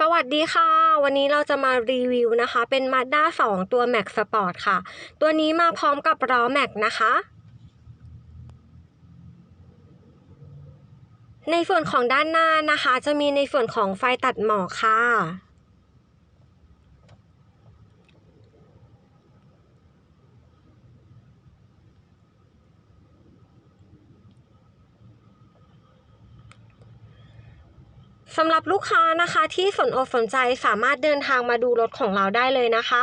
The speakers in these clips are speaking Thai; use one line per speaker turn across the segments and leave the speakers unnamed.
สวัสดีค่ะ วันนี้เราจะมารีวิวนะคะ เป็น Mazda 2 ตัว Max Sport ค่ะ ตัวนี้มาพร้อมกับล้อ Max นะคะ ในส่วนของด้านหน้านะคะ จะมีในส่วนของไฟตัดหมอกค่ะ สำหรับลูกค้านะคะที่สนอกสนใจสามารถเดินทางมาดูรถของเราได้เลยนะคะ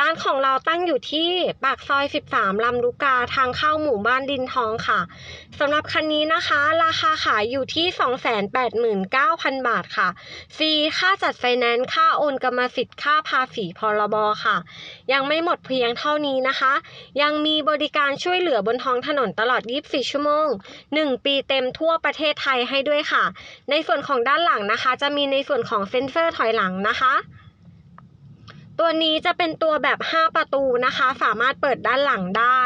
ร้านของเราตั้งอยู่ที่ปากซอย 13 ลำลูกกาทางเข้าหมู่บ้านดินทองค่ะสำหรับคันนี้นะคะ ราคาขายอยู่ที่ 289,000 บาทค่ะ ฟรีค่าจัดไฟแนนซ์ค่าโอนกรรมสิทธิ์ค่าภาษีพรบค่ะ ยังไม่หมดเพียงเท่านี้นะคะ ยังมีบริการช่วยเหลือบนท้องถนนตลอด 24 ชั่วโมง 1 ปีเต็มทั่วประเทศไทยให้ด้วยค่ะ ในส่วนของด้านหลังนะคะ จะมีในส่วนของเซ็นเซอร์ถอยหลังนะคะ ตัวนี้จะเป็นตัวแบบ 5 ประตูนะคะ สามารถเปิดด้านหลังได้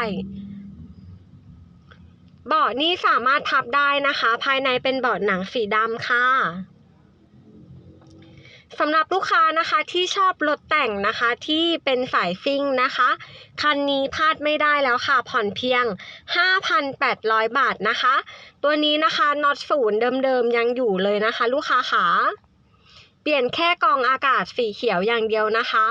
เบาะนี้สามารถพับได้นะคะ ภายในเป็นเบาะหนังสีดำค่ะ สำหรับลูกค้านะคะที่ชอบรถแต่งนะคะที่เป็นสายซิ่งนะคะ คันนี้พลาดไม่ได้แล้วค่ะ ผ่อนเพียง 5,800 บาทนะคะ ตัวนี้นะคะน็อตศูนย์เดิมๆยังอยู่เลยนะคะ ลูกค้าขาเปลี่ยนแค่กองอากาศสีเขียวอย่างเดียวนะคะ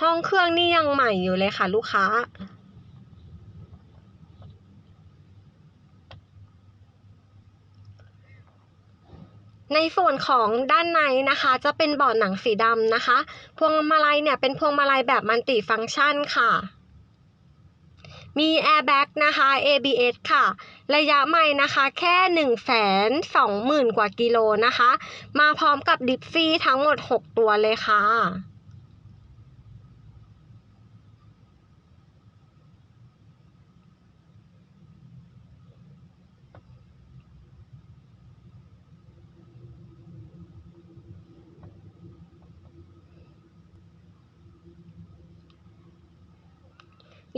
ห้องเครื่องนี่ยังใหม่อยู่เลยค่ะ ลูกค้า ในส่วนของด้านในนะคะจะเป็นเบาะหนังสีดำนะคะ พวงมาลัยเนี่ยเป็นพวงมาลัยแบบมัลติฟังก์ชันค่ะ มีแอร์แบ็กนะคะ ABS ค่ะ ระยะไม่นะคะแค่1 2 0 0 0 0กว่ากิโลนะคะ มาพร้อมกับดิฟฟี่ทั้งหมด 6 ตัวเลยค่ะ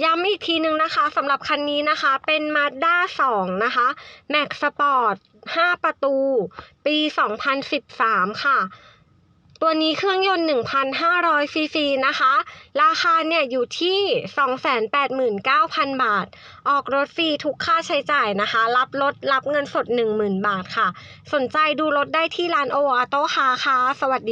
ย้ำอีกทีนึงนะคะสำหรับคันนี้นะคะเป็น Mazda 2 นะคะ Max Sport 5 ประตู ปี 2013 ค่ะ ตัวนี้เครื่องยนต์ 1,500 ซีซีนะคะ ราคาเนี่ยอยู่ที่ 289,000 บาท ออกรถฟรีทุกค่าใช้จ่ายนะคะ รับรถรับเงินสด 10,000 บาทค่ะ สนใจดูรถได้ที่ร้านโออโต้คาค่ะ สวัสดี